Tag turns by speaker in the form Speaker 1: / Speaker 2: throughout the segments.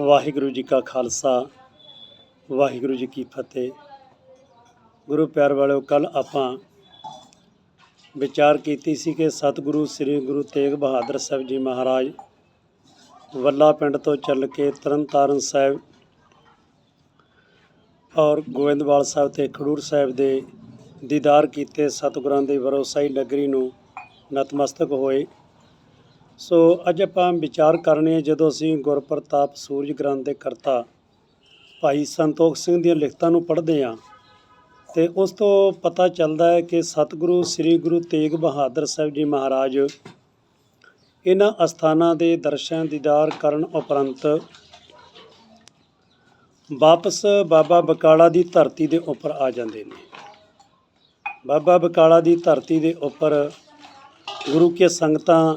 Speaker 1: ਵਾਹਿਗੁਰੂ ਜੀ ਕਾ ਖਾਲਸਾ, ਵਾਹਿਗੁਰੂ ਜੀ ਕੀ ਫਤਿਹ। ਗੁਰੂ ਪਿਆਰ ਵਾਲਿਓ ਕੱਲ ਆਪਾਂ ਵਿਚਾਰ ਕੀਤੀ ਸੀ ਕਿ ਸਤਿਗੁਰੂ ਸ੍ਰੀ ਗੁਰੂ ਤੇਗ ਬਹਾਦਰ ਸਾਹਿਬ ਜੀ ਮਹਾਰਾਜ ਵੱਲਾ ਪਿੰਡ ਤੋਂ ਚੱਲ ਕੇ ਤਰਨਤਾਰਨ ਸਾਹਿਬ ਔਰ ਗੋਇੰਦਵਾਲ ਸਾਹਿਬ ਤੇ ਖਡੂਰ ਸਾਹਿਬ ਦੇ ਦੀਦਾਰ ਕੀਤੇ ਸਤਿਗੁਰਾਂ ਦੇ ਵਰੋਸਾਈ ਨਗਰੀ ਨੂੰ ਨਤਮਸਤਕ ਹੋਏ। ਸੋ ਅੱਜ ਆਪਾਂ ਵਿਚਾਰ ਕਰਨੇ ਆ ਜਦੋਂ ਅਸੀਂ ਗੁਰਪ੍ਰਤਾਪ ਸੂਰਜ ਗ੍ਰੰਥ ਦੇ ਕਰਤਾ, ਭਾਈ ਸੰਤੋਖ ਸਿੰਘ ਦੀਆਂ ਲਿਖਤਾਂ ਨੂੰ ਪੜ੍ਹਦੇ ਹਾਂ ਤੇ ਉਸ ਤੋਂ ਪਤਾ ਚੱਲਦਾ ਹੈ ਕਿ ਸਤਿਗੁਰੂ ਸ੍ਰੀ ਗੁਰੂ ਤੇਗ ਬਹਾਦਰ ਸਾਹਿਬ ਜੀ ਮਹਾਰਾਜ ਇਹਨਾਂ ਅਸਥਾਨਾਂ ਦੇ ਦਰਸ਼ਨ ਦੀਦਾਰ ਕਰਨ ਉਪਰੰਤ ਵਾਪਸ ਬਾਬਾ ਬਕਾਲਾ ਦੀ ਧਰਤੀ ਦੇ ਉੱਪਰ ਆ ਜਾਂਦੇ ਨੇ। ਬਾਬਾ ਬਕਾਲਾ ਦੀ ਧਰਤੀ ਦੇ ਉੱਪਰ ਗੁਰੂ ਕੇ ਸੰਗਤਾਂ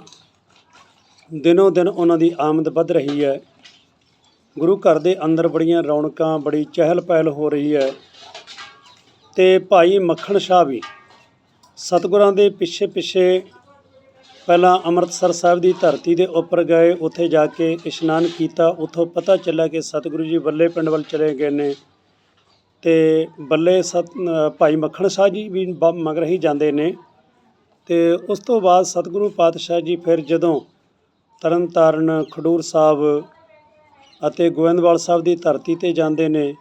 Speaker 1: ਦਿਨੋਂ ਦਿਨ ਉਹਨਾਂ ਦੀ ਆਮਦ ਵੱਧ ਰਹੀ ਹੈ। ਗੁਰੂ ਘਰ ਦੇ ਅੰਦਰ ਬੜੀਆਂ ਰੌਣਕਾਂ, ਬੜੀ ਚਹਿਲ ਪਹਿਲ ਹੋ ਰਹੀ ਹੈ ਤੇ ਭਾਈ ਮੱਖਣ ਸ਼ਾਹ ਵੀ ਸਤਿਗੁਰਾਂ ਦੇ ਪਿੱਛੇ ਪਿੱਛੇ ਪਹਿਲਾਂ ਅੰਮ੍ਰਿਤਸਰ ਸਾਹਿਬ ਦੀ ਧਰਤੀ ਦੇ ਉੱਪਰ ਗਏ, ਉੱਥੇ ਜਾ ਕੇ ਇਸ਼ਨਾਨ ਕੀਤਾ, ਉੱਥੋਂ ਪਤਾ ਚੱਲਿਆ ਕਿ ਸਤਿਗੁਰੂ ਜੀ ਬੱਲੇ ਪਿੰਡ ਵੱਲ ਚਲੇ ਗਏ ਨੇ ਤੇ ਬੱਲੇ ਸਤ ਭਾਈ ਮੱਖਣ ਸ਼ਾਹ ਜੀ ਵੀ ਬ- ਮਗਰ ਹੀ ਜਾਂਦੇ ਨੇ ਤੇ ਉਸ ਤੋਂ ਬਾਅਦ ਸਤਿਗੁਰੂ ਪਾਤਸ਼ਾਹ ਜੀ ਫਿਰ ਜਦੋਂ ਤਰਨਤਾਰਨ ਖਡੂਰ ਸਾਹਿਬ ਅਤੇ ਗੋਇੰਦਵਾਲ ਸਾਹਿਬ ਦੀ ਧਰਤੀ ਤੇ ਜਾਂਦੇ ਨੇ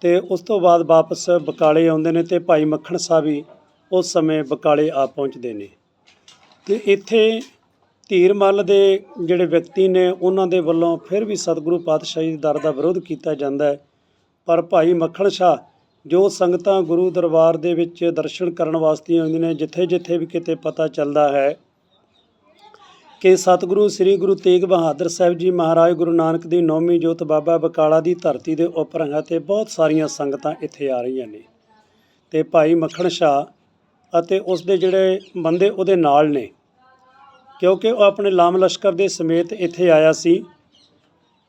Speaker 1: ਤੇ ਉਸ ਤੋਂ ਬਾਅਦ ਵਾਪਸ ਬਕਾਲੇ ਆਉਂਦੇ ਨੇ ਤੇ ਭਾਈ ਮੱਖਣ ਸਾਹਿਬ ਵੀ ਉਸ ਸਮੇਂ ਬਕਾਲੇ ਆ ਪਹੁੰਚਦੇ ਨੇ। ਤੇ ਇੱਥੇ ਧੀਰ ਮੱਲ ਦੇ ਜਿਹੜੇ ਵਿਅਕਤੀ ਨੇ, ਉਹਨਾਂ ਦੇ ਵੱਲੋਂ ਫਿਰ ਵੀ ਸਤਿਗੁਰੂ ਪਾਤਸ਼ਾਹੀ ਦੇ ਦਰ ਦਾ ਵਿਰੋਧ ਕੀਤਾ ਜਾਂਦਾ ਹੈ। ਪਰ ਭਾਈ ਮੱਖਣ ਸ਼ਾਹ ਜੋ ਸੰਗਤਾਂ ਗੁਰੂ ਦਰਬਾਰ ਦੇ ਵਿੱਚ ਦਰਸ਼ਨ ਕਰਨ ਵਾਸਤੇ ਆਉਂਦੀਆਂ ਨੇ ਜਿੱਥੇ ਜਿੱਥੇ ਵੀ ਕਿਤੇ ਪਤਾ ਚੱਲਦਾ ਹੈ ਕਿ ਸਤਿਗੁਰੂ ਸ੍ਰੀ ਗੁਰੂ ਤੇਗ ਬਹਾਦਰ ਸਾਹਿਬ ਜੀ ਮਹਾਰਾਜ ਗੁਰੂ ਨਾਨਕ ਦੀ ਨੌਵੀਂ ਜੋਤ ਬਾਬਾ ਬਕਾਲਾ ਦੀ ਧਰਤੀ ਦੇ ਉੱਪਰ ਹੈ ਤੇ ਬਹੁਤ ਸਾਰੀਆਂ ਸੰਗਤਾਂ ਇੱਥੇ ਆ ਰਹੀਆਂ ਨੇ। ਤੇ ਭਾਈ ਮੱਖਣ ਸ਼ਾਹ ਅਤੇ ਉਸ ਦੇ ਜਿਹੜੇ ਬੰਦੇ ਉਹਦੇ ਨਾਲ ਨੇ, ਕਿਉਂਕਿ ਉਹ ਆਪਣੇ ਲਾਮ ਲਸ਼ਕਰ ਦੇ ਸਮੇਤ ਇੱਥੇ ਆਇਆ ਸੀ।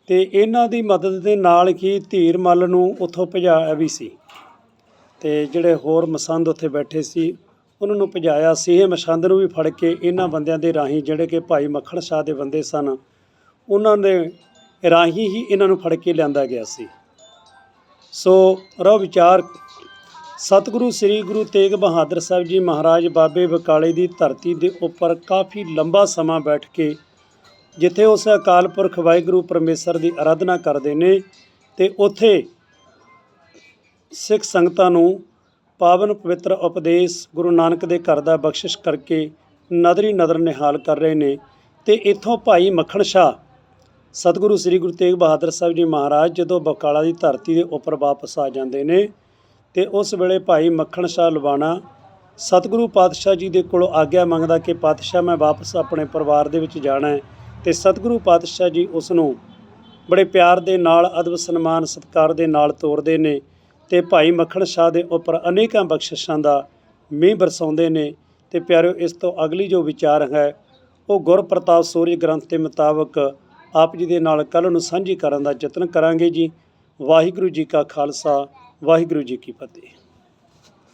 Speaker 1: ਤੇ ਇਹਨਾਂ ਦੀ ਮਦਦ ਦੇ ਨਾਲ ਹੀ ਧੀਰ ਮੱਲ ਨੂੰ ਉੱਥੋਂ ਭਜਾਇਆ ਵੀ ਸੀ। ਤੇ ਜਿਹੜੇ ਹੋਰ ਮਸੰਦ ਉੱਥੇ ਬੈਠੇ ਸੀ ਉਹਨਾਂ ਨੂੰ ਭਜਾਇਆ ਸੀ ਇਹ ਮਸੰਦ ਨੂੰ ਵੀ ਫੜ ਕੇ ਇਹਨਾਂ ਬੰਦਿਆਂ ਦੇ ਰਾਹੀਂ ਜਿਹੜੇ ਕਿ ਭਾਈ ਮੱਖਣ ਸ਼ਾਹ ਦੇ ਬੰਦੇ ਸਨ, ਉਹਨਾਂ ਦੇ ਰਾਹੀਂ ਹੀ ਇਹਨਾਂ ਨੂੰ ਫੜ ਕੇ ਲਿਆਂਦਾ ਗਿਆ ਸੀ। ਸੋ ਰੋ ਵਿਚਾਰ, ਸਤਿਗੁਰੂ ਸ੍ਰੀ ਗੁਰੂ ਤੇਗ ਬਹਾਦਰ ਸਾਹਿਬ ਜੀ ਮਹਾਰਾਜ ਬਾਬੇ ਬਕਾਲੇ ਦੀ ਧਰਤੀ ਦੇ ਉੱਪਰ ਕਾਫੀ ਲੰਬਾ ਸਮਾਂ ਬੈਠ ਕੇ ਜਿੱਥੇ ਉਸ ਅਕਾਲ ਪੁਰਖ ਵਾਹਿਗੁਰੂ ਪਰਮੇਸ਼ਰ ਦੀ ਆਰਾਧਨਾ ਕਰਦੇ ਨੇ ਤੇ ਉੱਥੇ ਸਿੱਖ ਸੰਗਤਾਂ ਨੂੰ ਪਾਵਨ ਪਵਿੱਤਰ ਉਪਦੇਸ਼ ਗੁਰੂ ਨਾਨਕ ਦੇ ਘਰ ਦਾ ਬਖਸ਼ਿਸ਼ ਕਰਕੇ ਨਦਰੀ ਨਦਰ ਨਿਹਾਲ ਕਰ ਰਹੇ ਨੇ ਤੇ ਇੱਥੋਂ ਭਾਈ ਮੱਖਣ ਸ਼ਾਹ, ਸਤਿਗੁਰੂ ਸ੍ਰੀ ਗੁਰੂ ਤੇਗ ਬਹਾਦਰ ਸਾਹਿਬ ਜੀ ਮਹਾਰਾਜ ਜਦੋਂ ਬਕਾਲਾ ਦੀ ਧਰਤੀ ਦੇ ਉੱਪਰ ਵਾਪਸ ਆ ਜਾਂਦੇ ਨੇ ਤੇ ਉਸ ਵੇਲੇ ਭਾਈ ਮੱਖਣ ਸ਼ਾਹ ਲਵਾਣਾ ਸਤਿਗੁਰੂ ਪਾਤਸ਼ਾਹ ਜੀ ਦੇ ਕੋਲੋਂ ਆਗਿਆ ਮੰਗਦਾ ਕਿ ਪਾਤਸ਼ਾਹ ਮੈਂ ਵਾਪਸ ਆਪਣੇ ਪਰਿਵਾਰ ਦੇ ਵਿੱਚ ਜਾਣਾ ਹੈ ਤੇ ਸਤਿਗੁਰੂ ਪਾਤਸ਼ਾਹ ਜੀ ਉਸ ਨੂੰ ਬੜੇ ਪਿਆਰ ਦੇ ਨਾਲ, ਅਦਬ ਸਨਮਾਨ ਸਤਿਕਾਰ ਦੇ ਨਾਲ ਤੋਰਦੇ ਨੇ ਤੇ ਭਾਈ ਮੱਖਣ ਸ਼ਾਹ ਦੇ ਉੱਪਰ ਅਨੇਕਾਂ ਬਖਸ਼ਿਸ਼ਾਂ ਦਾ ਮੀਂਹ ਬਰਸਾਉਂਦੇ ਨੇ। ਤੇ ਪਿਆਰਿਓ, ਇਸ ਤੋਂ ਅਗਲੀ ਜੋ ਵਿਚਾਰ ਹੈ, ਉਹ ਗੁਰਪ੍ਰਤਾਪ ਸੂਰਜ ਗ੍ਰੰਥ ਦੇ ਮੁਤਾਬਕ ਆਪ ਜੀ ਦੇ ਨਾਲ ਕੱਲ੍ਹ ਨੂੰ ਸਾਂਝੀ ਕਰਨ ਦਾ ਯਤਨ ਕਰਾਂਗੇ ਜੀ। ਵਾਹਿਗੁਰੂ ਜੀ ਕਾ ਖਾਲਸਾ, ਵਾਹਿਗੁਰੂ ਜੀ ਕੀ ਫਤਿਹ।